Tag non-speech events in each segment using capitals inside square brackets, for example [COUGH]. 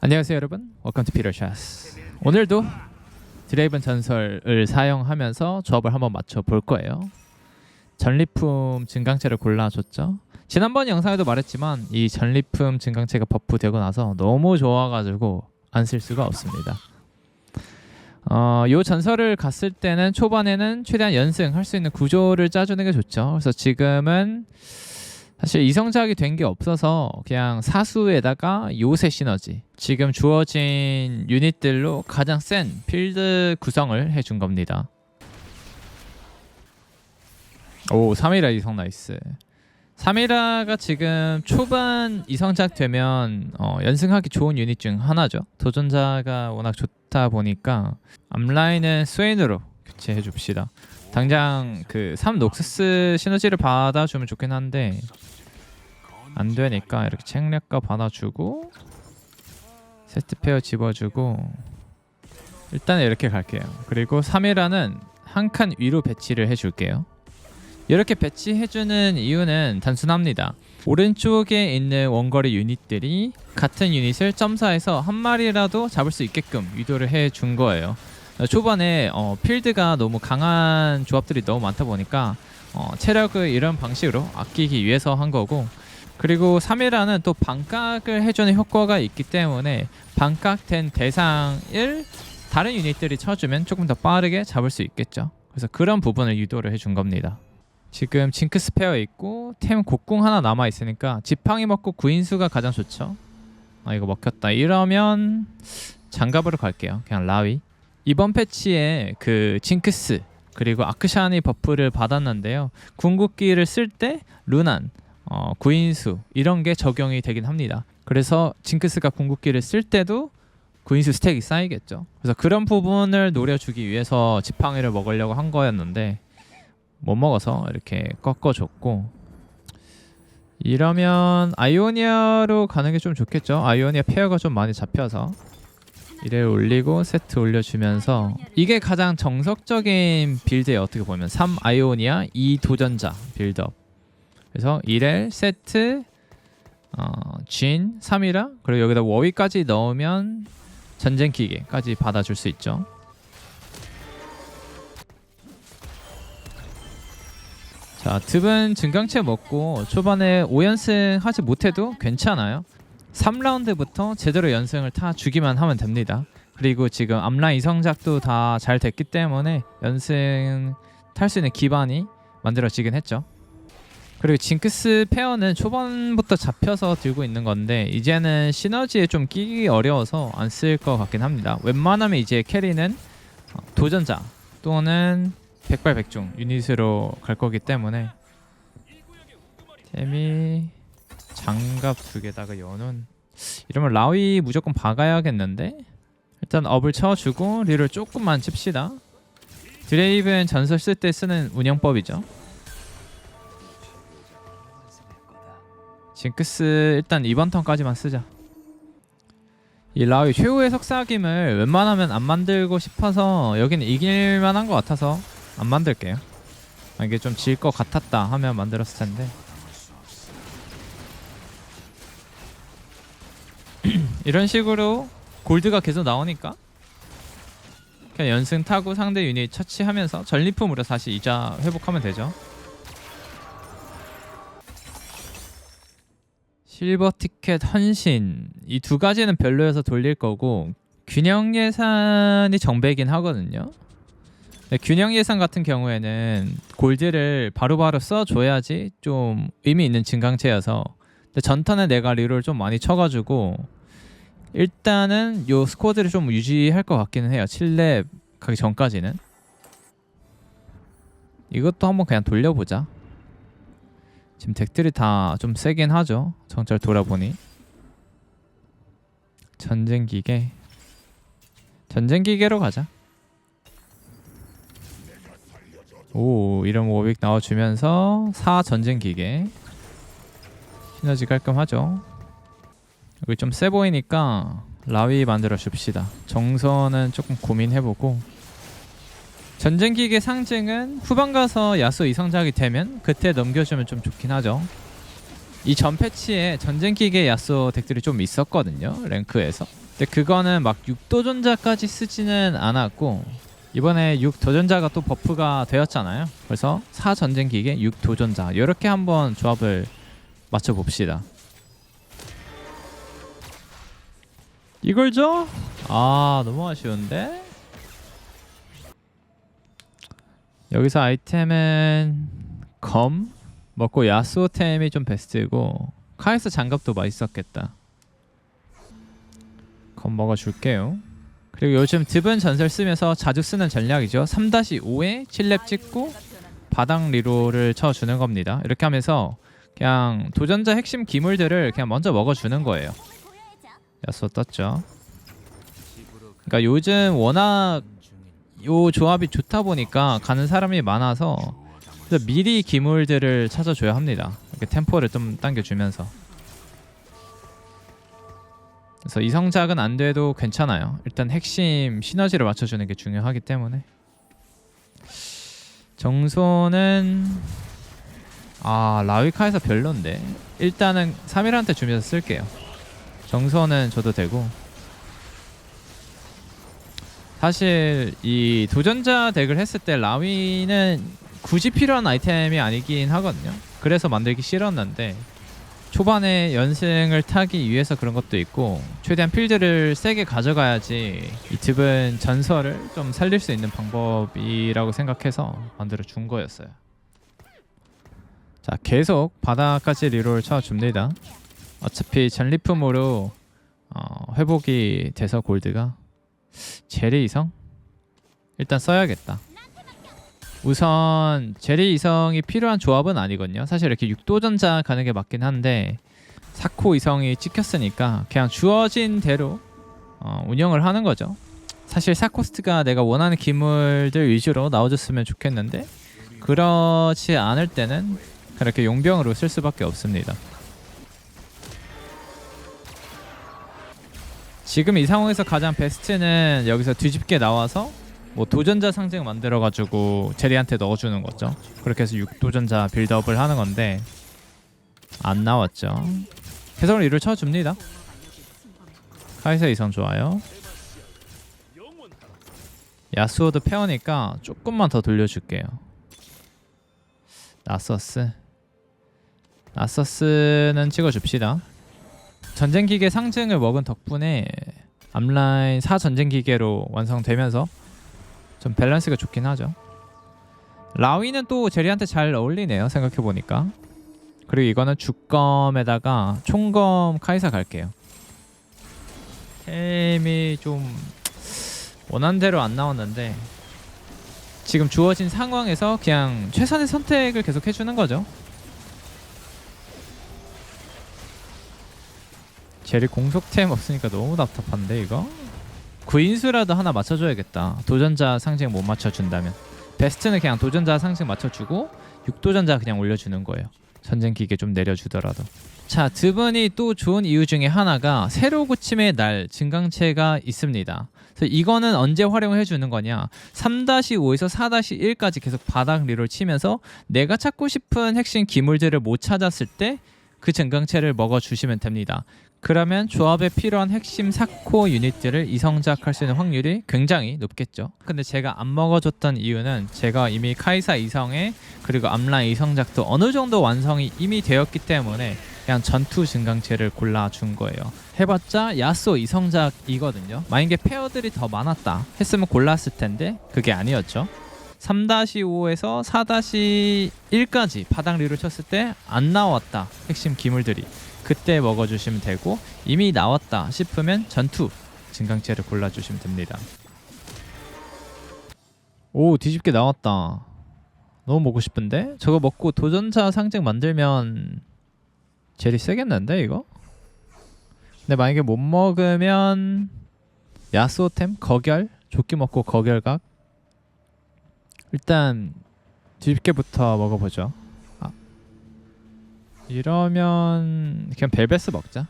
안녕하세요 여러분. Welcome to Peter Chess 오늘도 드레이븐 전설을 사용하면서 조합을 한번 맞춰 볼 거예요. 전리품 증강체를 골라줬죠. 지난번 영상에도 말했지만 이 전리품 증강체가 버프 되고 나서 너무 좋아가지고 안 쓸 수가 없습니다. 어, 요 전설을 갔을 때는 초반에는 최대한 연승할 수 있는 구조를 짜주는 게 좋죠. 그래서 지금은 사실 이성작이 된 게 없어서 그냥 사수에다가 요새 시너지 지금 주어진 유닛들로 가장 센 필드 구성을 해준 겁니다. 오 3이라 이성 나이스. 3이라가 지금 초반 이성작 되면 어, 연승하기 좋은 유닛 중 하나죠. 도전자가 워낙 좋다 보니까 앞라인은 스웨인으로 교체해 줍시다. 당장 그 3 녹스스 시너지를 받아주면 좋긴 한데 안 되니까 이렇게 책략가 받아주고 세트 페어 집어주고 일단 이렇게 갈게요. 그리고 3이라는 한 칸 위로 배치를 해줄게요. 이렇게 배치해주는 이유는 단순합니다. 오른쪽에 있는 원거리 유닛들이 같은 유닛을 점사해서 한 마리라도 잡을 수 있게끔 유도를 해준 거예요. 초반에 어, 필드가 너무 강한 조합들이 너무 많다 보니까 어, 체력을 이런 방식으로 아끼기 위해서 한 거고 그리고 3이라는 또 반각을 해주는 효과가 있기 때문에 반각된 대상을 다른 유닛들이 쳐주면 조금 더 빠르게 잡을 수 있겠죠. 그래서 그런 부분을 유도를 해준 겁니다. 지금 징크스 페어 있고 템 곡궁 하나 남아 있으니까 지팡이 먹고 구인수가 가장 좋죠. 아 이거 먹혔다. 이러면 장갑으로 갈게요. 그냥 라위. 이번 패치에 그 징크스 그리고 아크샤니 버프를 받았는데요. 궁극기를 쓸 때 루난, 어, 구인수 이런 게 적용이 되긴 합니다. 그래서 징크스가 궁극기를 쓸 때도 구인수 스택이 쌓이겠죠. 그래서 그런 부분을 노려주기 위해서 지팡이를 먹으려고 한 거였는데 못 먹어서 이렇게 꺾어줬고 이러면 아이오니아로 가는 게 좀 좋겠죠. 아이오니아 페어가 좀 많이 잡혀서 이를 올리고 세트 올려주면서 이게 가장 정석적인 빌드에 어떻게 보면. 3 아이오니아 2 도전자 빌드업. 그래서 1엘 세트 어, 진 3이라 그리고 여기다 워위까지 넣으면 전쟁 기계까지 받아줄 수 있죠. 자 듭은 증강체 먹고 초반에 5연승 하지 못해도 괜찮아요 3라운드부터 제대로 연승을 타 주기만 하면 됩니다. 그리고 지금 앞라인 이성작도 다 잘 됐기 때문에 연승 탈 수 있는 기반이 만들어지긴 했죠. 그리고 징크스 페어는 초반부터 잡혀서 들고 있는 건데 이제는 시너지에 좀 끼기 어려워서 안 쓸 것 같긴 합니다. 웬만하면 이제 캐리는 어, 도전자 또는 백발백중 유닛으로 갈 거기 때문에 재미 장갑 두 개다가 연운 이러면 라위 무조건 박아야겠는데? 일단 업을 쳐주고 리를 조금만 칩시다. 드레이븐 전설 쓸 때 쓰는 운영법이죠. 징크스 일단 이번 턴까지만 쓰자. 이 라위 최후의 속삭임을 웬만하면 안 만들고 싶어서 여기는 이길 만한 것 같아서 안 만들게요. 아, 이게 좀 질 것 같았다 하면 만들었을 텐데 이런 식으로 골드가 계속 나오니까 그냥 연승 타고 상대 유닛 처치하면서 전리품으로 다시 이자 회복하면 되죠. 실버 티켓 헌신 이 두 가지는 별로여서 돌릴 거고 균형 예산이 정배긴 하거든요. 균형 예산 같은 경우에는 골드를 바로바로 써줘야지 좀 의미 있는 증강체여서 전턴에 내가 리롤 좀 많이 쳐가지고 일단은 요 스쿼드를 좀 유지할 것 같기는 해요. 7렙 가기 전까지는. 이것도 한번 그냥 돌려보자. 지금 덱들이 다 좀 세긴 하죠. 정찰 돌아보니. 전쟁기계. 전쟁기계로 가자. 오 이런 워빅 나와주면서 4 전쟁기계. 시너지 깔끔하죠. 여기 좀 세 보이니까 라위 만들어 줍시다. 정선은 조금 고민해보고 전쟁기계 상징은 후반 가서 야수 이성작이 되면 그때 넘겨주면 좀 좋긴 하죠. 이 전 패치에 전쟁기계 야쏘 덱들이 좀 있었거든요 랭크에서 근데 그거는 막 6도전자까지 쓰지는 않았고 이번에 6도전자가 또 버프가 되었잖아요 그래서 4전쟁기계 6도전자 이렇게 한번 조합을 맞춰봅시다 이걸 줘? 아 너무 아쉬운데? 여기서 아이템은 검 먹고 야스오템이 좀 베스트고 카이스 장갑도 맛있었겠다. 검 먹어줄게요. 그리고 요즘 드분 전설 쓰면서 자주 쓰는 전략이죠. 3-5에 7렙 찍고 바닥 리로를 쳐주는 겁니다. 이렇게 하면서 그냥 도전자 핵심 기물들을 그냥 먼저 먹어주는 거예요 야스오 떴죠 그러니까 요즘 워낙 요 조합이 좋다 보니까 가는 사람이 많아서 그래서 미리 기물들을 찾아줘야 합니다. 이렇게 템포를 좀 당겨주면서. 그래서 이성작은 안 돼도 괜찮아요. 일단 핵심 시너지를 맞춰주는 게 중요하기 때문에. 정소는 아 라위카에서 별론데 일단은 3일한테 주면서 쓸게요. 정소는 줘도 되고 사실 이 도전자 덱을 했을 때 라위는 굳이 필요한 아이템이 아니긴 하거든요. 그래서 만들기 싫었는데 초반에 연승을 타기 위해서 그런 것도 있고 최대한 필드를 세게 가져가야지 이 듭은 전설을 좀 살릴 수 있는 방법이라고 생각해서 만들어 준 거였어요. 자 계속 바닥까지 리롤 쳐줍니다. 어차피 전리품으로 어, 회복이 돼서 골드가 제리 이성 일단 써야겠다. 우선 제리 이성이 필요한 조합은 아니거든요. 사실 이렇게 6도전자 가는 게 맞긴 한데 사코 이성이 찍혔으니까 그냥 주어진 대로 어, 운영을 하는 거죠. 사실 사코스트가 내가 원하는 기물들 위주로 나와줬으면 좋겠는데 그렇지 않을 때는 그렇게 용병으로 쓸 수밖에 없습니다. 지금 이 상황에서 가장 베스트는 여기서 뒤집게 나와서 뭐 도전자 상징 만들어 가지고 제리한테 넣어주는 거죠. 그렇게 해서 6도전자 빌드업을 하는 건데 안 나왔죠. 해석을 이를 쳐줍니다. 카이사 이성 좋아요. 야스오도 페어니까 조금만 더 돌려줄게요. 나서스 나서스는 찍어줍시다. 전쟁기계 상징을 먹은 덕분에 앞라인 4 전쟁기계로 완성되면서 좀 밸런스가 좋긴 하죠. 라위는 또 제리한테 잘 어울리네요. 생각해 보니까. 그리고 이거는 주검에다가 총검 카이사 갈게요. 템이 좀 원한 대로 안 나왔는데 지금 주어진 상황에서 그냥 최선의 선택을 계속 해주는 거죠. 제리 공속템 없으니까 너무 답답한데 이거? 구인수라도 하나 맞춰줘야겠다. 도전자 상징 못 맞춰준다면 베스트는 그냥 도전자 상징 맞춰주고 6도전자 그냥 올려주는 거예요. 전쟁 기계 좀 내려주더라도. 자, 드분이 또 좋은 이유 중에 하나가 새로 고침의 날 증강체가 있습니다. 그래서 이거는 언제 활용해 주는 거냐? 3-5에서 4-1까지 계속 바닥 리롤 치면서 내가 찾고 싶은 핵심 기물들을 못 찾았을 때 그 증강체를 먹어 주시면 됩니다. 그러면 조합에 필요한 핵심 사코 유닛들을 이성작할 수 있는 확률이 굉장히 높겠죠. 근데 제가 안 먹어줬던 이유는 제가 이미 카이사 이성에 그리고 암라인 이성작도 어느 정도 완성이 이미 되었기 때문에 그냥 전투 증강체를 골라준 거예요. 해봤자 야쏘 이성작이거든요. 만약에 페어들이 더 많았다 했으면 골랐을 텐데 그게 아니었죠. 3-5에서 4-1까지 바닥리를 쳤을 때 안 나왔다 핵심 기물들이 그때 먹어주시면 되고 이미 나왔다 싶으면 전투 증강체를 골라주시면 됩니다. 오 뒤집게 나왔다. 너무 먹고 싶은데 저거 먹고 도전자 상징 만들면 제리 세겠는데 이거? 근데 만약에 못 먹으면 야스오템 거결 조끼 먹고 거결각 일단 뒤집게부터 먹어보죠. 아. 이러면 그냥 벨베스 먹자.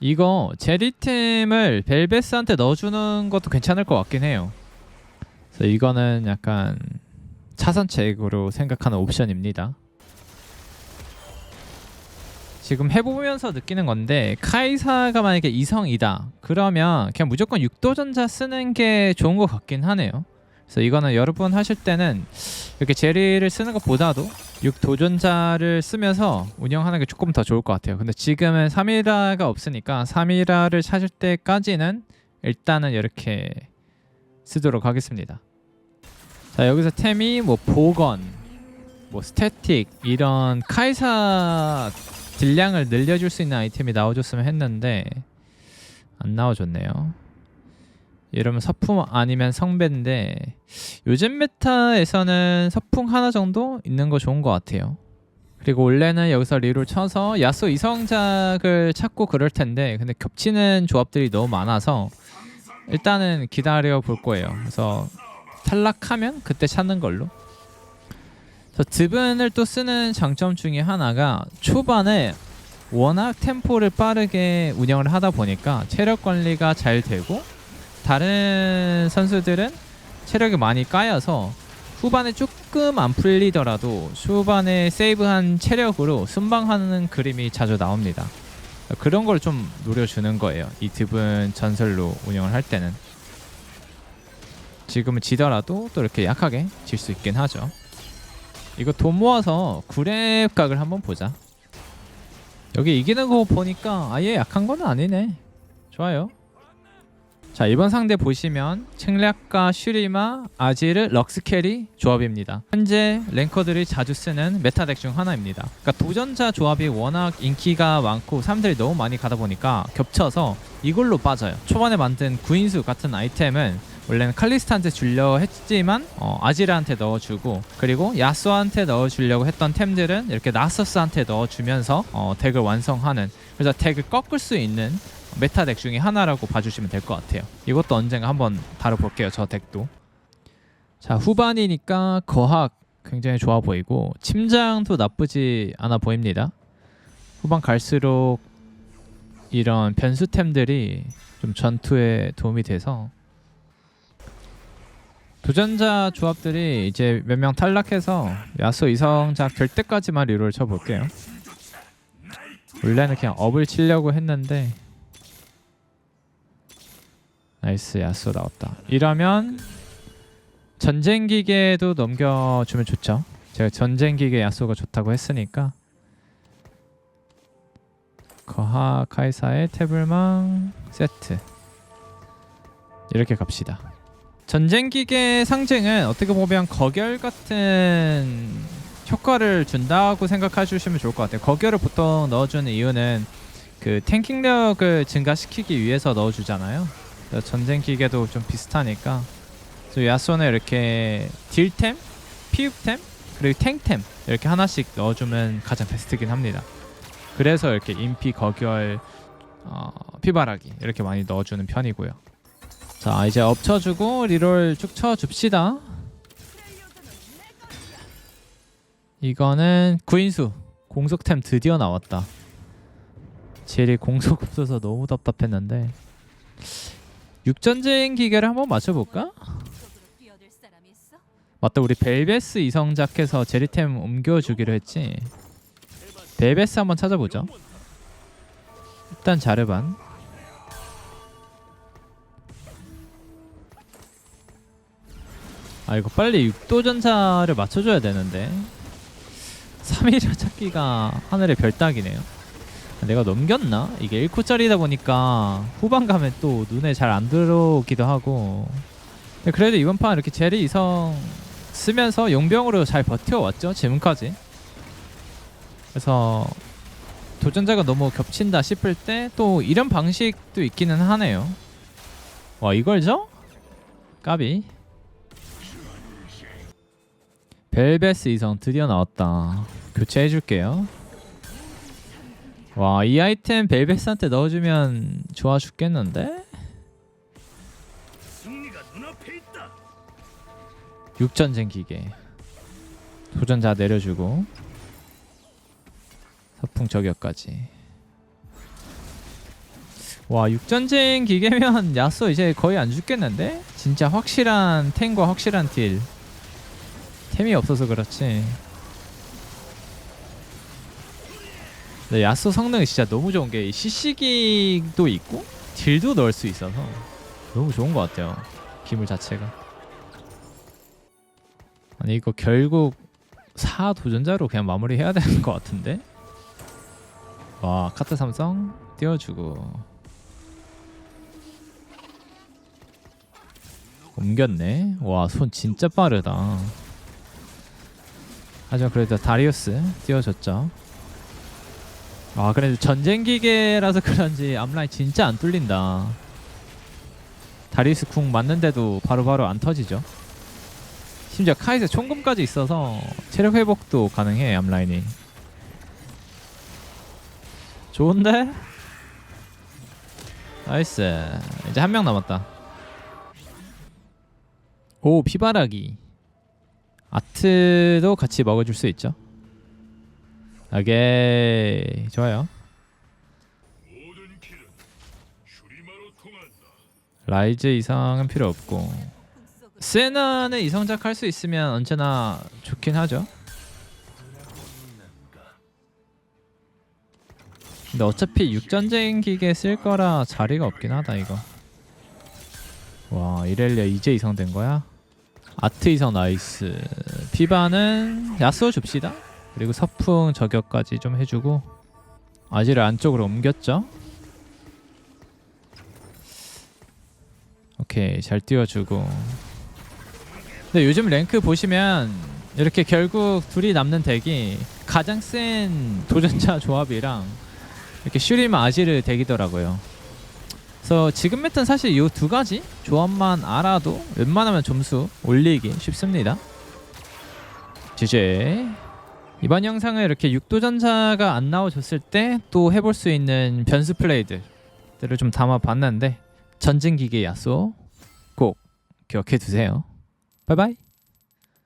이거 제리템을 벨베스한테 넣어주는 것도 괜찮을 것 같긴 해요. 그래서 이거는 약간 차선책으로 생각하는 옵션입니다. 지금 해보면서 느끼는 건데 카이사가 만약에 이성이다 그러면 그냥 무조건 육도전자 쓰는 게 좋은 것 같긴 하네요 그래서 이거는 여러분 하실 때는 이렇게 제리를 쓰는 것보다도 육도전자를 쓰면서 운영하는 게 조금 더 좋을 것 같아요 근데 지금은 3이라가 없으니까 3이라를 찾을 때까지는 일단은 이렇게 쓰도록 하겠습니다 자 여기서 템이 뭐 보건 뭐 스태틱 이런 카이사 딜량을 늘려줄 수 있는 아이템이 나와줬으면 했는데 안 나와줬네요. 이러면 서풍 아니면 성배인데 요즘 메타에서는 서풍 하나 정도 있는 거 좋은 것 같아요. 그리고 원래는 여기서 리롤 쳐서 야수 이성작을 찾고 그럴 텐데 근데 겹치는 조합들이 너무 많아서 일단은 기다려 볼 거예요. 그래서 탈락하면 그때 찾는 걸로. 저 드븐을 또 쓰는 장점 중에 하나가 초반에 워낙 템포를 빠르게 운영을 하다 보니까 체력 관리가 잘 되고 다른 선수들은 체력이 많이 까여서 후반에 조금 안 풀리더라도 후반에 세이브한 체력으로 순방하는 그림이 자주 나옵니다. 그런 걸 좀 노려주는 거예요. 이 드분 전설로 운영을 할 때는 지금은 지더라도 또 이렇게 약하게 질 수 있긴 하죠. 이거 돈 모아서 구랩 각을 한번 보자. 여기 이기는 거 보니까 아예 약한 건 아니네. 좋아요. 자 이번 상대 보시면 책략가 슈리마 아지르 럭스캐리 조합입니다. 현재 랭커들이 자주 쓰는 메타 덱 중 하나입니다. 그러니까 도전자 조합이 워낙 인기가 많고 사람들이 너무 많이 가다 보니까 겹쳐서 이걸로 빠져요. 초반에 만든 구인수 같은 아이템은 원래는 칼리스트한테 주려 했지만 어, 아지르한테 넣어주고 그리고 야수한테 넣어주려고 했던 템들은 이렇게 나서스한테 넣어주면서 어, 덱을 완성하는 그래서 덱을 꺾을 수 있는 메타 덱 중에 하나라고 봐주시면 될 것 같아요. 이것도 언젠가 한번 다뤄볼게요. 저 덱도. 자 후반이니까 거학 굉장히 좋아 보이고 침장도 나쁘지 않아 보입니다. 후반 갈수록 이런 변수템들이 좀 전투에 도움이 돼서 도전자 조합들이 이제 몇 명 탈락해서 야수 이성작 될 때까지만 리롤 쳐볼게요. 원래는 그냥 업을 치려고 했는데 나이스 야수 나왔다. 이러면 전쟁 기계도 넘겨주면 좋죠. 제가 전쟁 기계 야수가 좋다고 했으니까 거하 카이사의 태블망 세트 이렇게 갑시다. 전쟁 기계 상징은 어떻게 보면 거결 같은 효과를 준다고 생각해 주시면 좋을 것 같아요. 거결을 보통 넣어주는 이유는 그 탱킹력을 증가시키기 위해서 넣어주잖아요. 전쟁 기계도 좀 비슷하니까 야소는 이렇게 딜템, 피읍템, 그리고 탱템 이렇게 하나씩 넣어주면 가장 베스트긴 합니다. 그래서 이렇게 인피, 거결, 어, 피바라기 이렇게 많이 넣어주는 편이고요. 자 이제 엎쳐주고 리롤 쭉 쳐줍시다 이거는 구인수 공속템 드디어 나왔다 젤이 공속 없어서 너무 답답했는데 육전쟁 기계를 한번 맞춰볼까? 맞다 우리 벨베스 이성작해서 제리템 옮겨주기로 했지. 벨베스 한번 찾아보죠. 일단 자르반. 아 이거 빨리 육도전사를 맞춰줘야 되는데. 3일차 찾기가 하늘의 별따기네요 내가 넘겼나? 이게 1코짜리다 보니까 후반 가면 또 눈에 잘 안 들어오기도 하고 그래도 이번 판 이렇게 제리 이성 쓰면서 용병으로 잘 버텨왔죠 지금까지 그래서 도전자가 너무 겹친다 싶을 때 또 이런 방식도 있기는 하네요 와 이걸 져? 까비 벨베스 이성 드디어 나왔다. 교체해줄게요. 와, 이 아이템 벨베스한테 넣어주면 좋아 죽겠는데? 육전쟁 기계. 도전자 내려주고 서풍 저격까지. 와, 육전쟁 기계면 [LAUGHS] 야쏘 이제 거의 안 죽겠는데? 진짜 확실한 탱과 확실한 딜. 템이 없어서 그렇지 근데 야스 성능이 진짜 너무 좋은 게 CC기도 있고 딜도 넣을 수 있어서 너무 좋은 것 같아요. 기물 자체가. 아니 이거 결국 4 도전자로 그냥 마무리해야 되는 것 같은데. 와 카트 삼성 띄워주고 옮겼네. 와 손 진짜 빠르다. 하지만 그래도 다리우스 띄워줬죠. 아 그래도 전쟁 기계라서 그런지 앞라인 진짜 안 뚫린다. 다리우스 궁 맞는데도 바로 바로 안 터지죠. 심지어 카이세 총금까지 있어서 체력 회복도 가능해 앞라인이. 좋은데? 나이스. 이제 한 명 남았다. 오 피바라기. 아트도 같이 먹어줄 수 있죠. 오케이 좋아요. 라이즈 이상은 필요 없고 세나는 이성작 할 수 있으면 언제나 좋긴 하죠. 근데 어차피 육전쟁 기계 쓸 거라 자리가 없긴 하다 이거. 와 이렐리아 이제 이성된 거야? 아트 이성 나이스. 피바는 야스오 줍시다. 그리고 서풍 저격까지 좀 해주고 아지를 안쪽으로 옮겼죠. 오케이 잘 띄워주고. 근데 요즘 랭크 보시면 이렇게 결국 둘이 남는 덱이 가장 센 도전자 [LAUGHS] 조합이랑 이렇게 슈리마 아지르 덱이더라고요. 그래서 지금 메타는 사실 이 두 가지 조합만 알아도 웬만하면 점수 올리기 쉽습니다. GG 이번 영상은 이렇게 육도전자가 안 나와줬을 때 또 해볼 수 있는 변수 플레이들을 좀 담아봤는데 전진기계 야쏘 꼭 기억해 두세요. 바이바이.